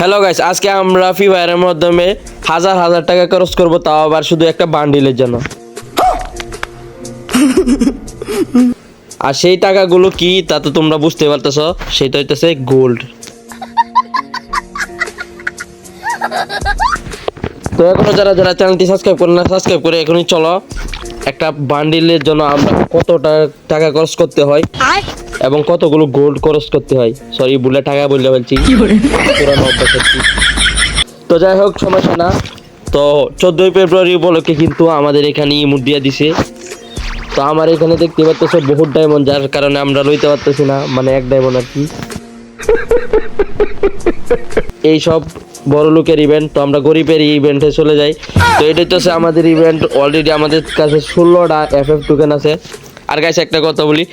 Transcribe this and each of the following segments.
Hello guys আজকে আমরা free ফায়ারের মাধ্যমে হাজার হাজার টাকা খরচ করব, তাও আবার শুধু একটা বান্ডিলের জন্য। আর সেই টাকাগুলো কি, তা তো তোমরা বুঝতে পারতেছ, সেটা হইতেছে গোল্ড তো এখনও যারা যারা চ্যানেলটি সাবস্ক্রাইব করে না সাবস্ক্রাইব করে এখনই চলো। একটা বান্ডিলের জন্য আমরা কত টাকা খরচ করতে হয়। এবং কতগুলো গোল্ড খরচ করতে হয়? সরি ভুলে টাকা বললে বলছি। পুরানো অভ্যাস তো যাই হোক সমস্যা না তো চোদ্দোই ফেব্রুয়ারি উপলক্ষে কিন্তু আমাদের এখানে ইমুট দিয়ে দিছে। তো আমার এখানে দেখতে পাচ্ছ বহুত ডায়মন্ড যার কারণে আমরা লইতে পারতেছি না। মানে এক ডায়মন্ড আর কি। এই সব বড় লোকের ইভেন্ট তো আমরা গরিবের ইভেন্টে চলে যাই। তো এটা হচ্ছে আমাদের ইভেন্ট অলরেডি আমাদের কাছে ষোলোটা এফ এফ টোকেন আছে। আর গাইছে একটা কথা বলি।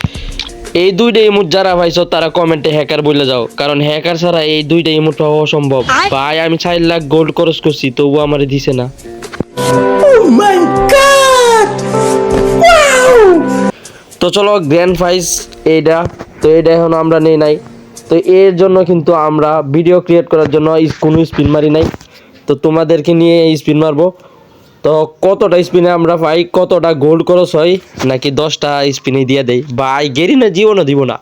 এই দুইটা ইমোট যারা পাইছো তারা কমেন্টে হ্যাকার বলে যাও। কারণ হ্যাকার ছাড়া এই দুইটা ইমোট পাওয়া অসম্ভব। ভাই আমি চার লাখ গোল্ড খরচ করছি তবুও আমার দিছে না। তো চলো গ্র্যান্ড প্রাইজ এইটা তো এইটা এখন আমরা নেই নাই। তো এর জন্য কিন্তু আমরা ভিডিও ক্রিয়েট করার জন্য কোনো স্পিন মারি নাই। তো তোমাদেরকে নিয়ে স্পিন মারবো। তো কতটা স্পিনে আমরা পাই, কতটা গোল্ড খরচ হয়, নাকি দশটা স্পিনে দিয়ে দেই? আই গেরি না, জীবনও দিব না।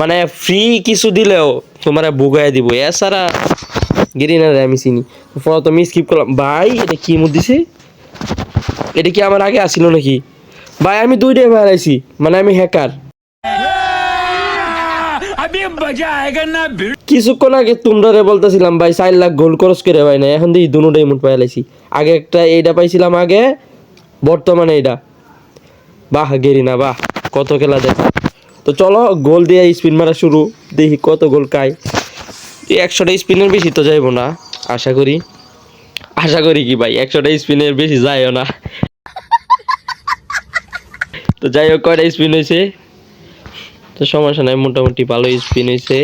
মানে ফ্রি কিছু দিলেও তোমার বুগাই দিব। এছাড়া গেরি না রে, আমি চিনি। পরে তুমি স্কিপ করলাম। ভাই, এটা কি মুদ দিছে? এটা কি আমার আগে আসছিল নাকি? ভাই, আমি দুইটাই হারাইছি মানে আমি হ্যাকার কিছুক্ষণ আগে তোমরা রে বলতেছিলাম, ভাই, চার লাখ গোল খরচ করে ভাই না, এখন দেখি দুটোটাই মুঠ পাইলাইছি আগে একটা এইটা পাইছিলাম আগে, বর্তমানে এইটা বাহ, গেরি না, বাহ, কত খেলা দেখ তো চলো, গোল দিয়ে স্পিন মারা শুরু, দেখি কত গোল খাই একশোটা স্পিনের বেশি তো যাইবো না, আশা করি। আশা করি কি ভাই, একশোটা স্পিনের বেশি যাইও না। তো যাই হোক, কয়টা স্পিন হয়েছে তো সমস্যা নাই, মোটামুটি ভালো স্পিন হয়েছে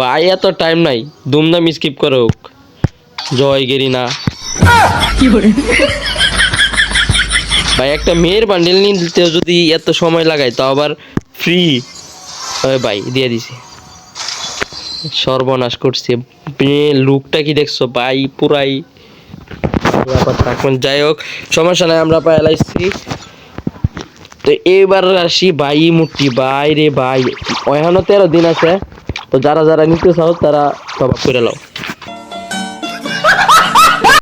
ভাই এত টাইম নাই দুমদাম স্কিপ করো হোক। জয় গেরি না ভাই, একটা মেয়ের বান্ডেল নিতে যদি এত সময় লাগায় তাও আবার ফ্রি ভাই, দিয়ে দিছে। সর্বনাশ করছে। লুকটা কি দেখছ? ভাই, পুরাই। যাই হোক, সমস্যা নাই, আমরা পায়ে লাইছি তো এইবার আসি ভাই মূর্তি ভাই রে ভাই। এখনও তেরো দিন আছে। তো যারা যারা নিতে চাও, তারা সব করে লাও